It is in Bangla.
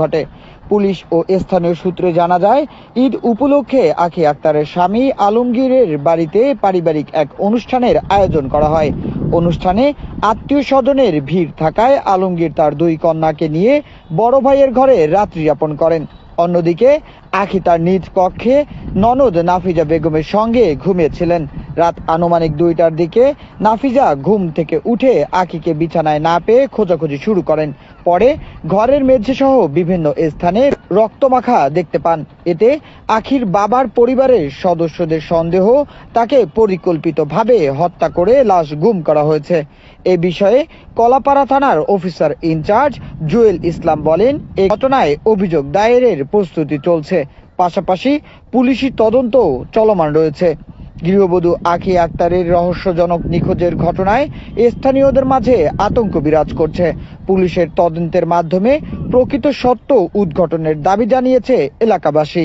ঘটে। পুলিশ ও স্থানীয় সূত্রে জানা যায়, ঈদ উপলক্ষে আখি আক্তারের স্বামী আলমগীরের বাড়িতে পারিবারিক এক অনুষ্ঠানের আয়োজন করা হয়। অনুষ্ঠানে আত্মীয় স্বজনের ভিড় থাকায় আলমগীর তার দুই কন্যাকে নিয়ে বড় ভাইয়ের ঘরে রাত্রি যাপন করেন। অন্যদিকে, আখি তার নিজ কক্ষে ননদ নাফিজা বেগমের সঙ্গে ঘুমিয়েছিলেন। রাত আনুমানিক দুইটার দিকে নাফিজা ঘুম থেকে উঠে আখিকে বিছানায় না পেয়ে খোঁজাখুঁজি শুরু করেন। পরে ঘরের মেঝে সহ বিভিন্ন স্থানে রক্তমাখা দেখতে পান। এতে আখির বাবার পরিবারের সদস্যদের সন্দেহ, তাকে পরিকল্পিতভাবে হত্যা করে লাশ গুম করা হয়েছে। এ বিষয়ে কলাপাড়া থানার অফিসার ইনচার্জ জুয়েল ইসলাম বলেন এই ঘটনায় অভিযোগ দায়েরের প্রস্তুতি চলছে। পাশাপাশি পুলিশি তদন্ত চলমান রয়েছে। গৃহবধূ আখি আক্তারের রহস্যজনক নিখোঁজের ঘটনায় স্থানীয়দের মাঝে আতঙ্ক বিরাজ করছে। পুলিশের তদন্তের মাধ্যমে প্রকৃত সত্য উদ্ঘটনের দাবি জানিয়েছে এলাকাবাসী।